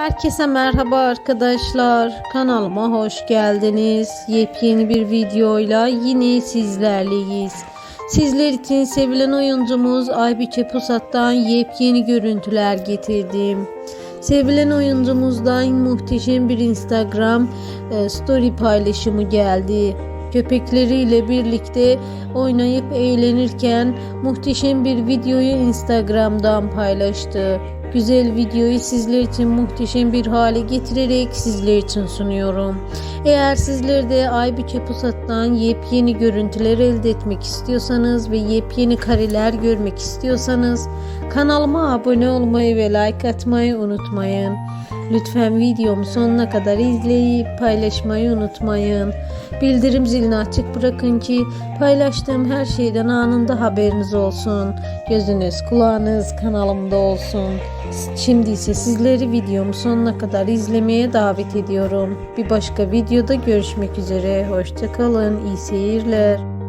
Herkese merhaba arkadaşlar. Kanalıma hoş geldiniz. Yepyeni bir videoyla yine sizlerleyiz. Sizler için sevilen oyuncumuz Aybüke Pusat'tan yepyeni görüntüler getirdim. Sevilen oyuncumuzdan muhteşem bir Instagram e, story paylaşımı geldi. Köpekleriyle birlikte oynayıp eğlenirken muhteşem bir videoyu Instagram'dan paylaştı. Güzel videoyu sizler için muhteşem bir hale getirerek sizler için sunuyorum. Eğer sizler de Aybüke Pusat'tan yepyeni görüntüler elde etmek istiyorsanız ve yepyeni kareler görmek istiyorsanız kanalıma abone olmayı ve like atmayı unutmayın. Lütfen videomu sonuna kadar izleyip paylaşmayı unutmayın. Bildirim zilini açık bırakın ki paylaştığım her şeyden anında haberiniz olsun. Gözünüz kulağınız kanalımda olsun. Şimdi ise sizleri videomu sonuna kadar izlemeye davet ediyorum. Bir başka videoda görüşmek üzere. Hoşçakalın. İyi seyirler.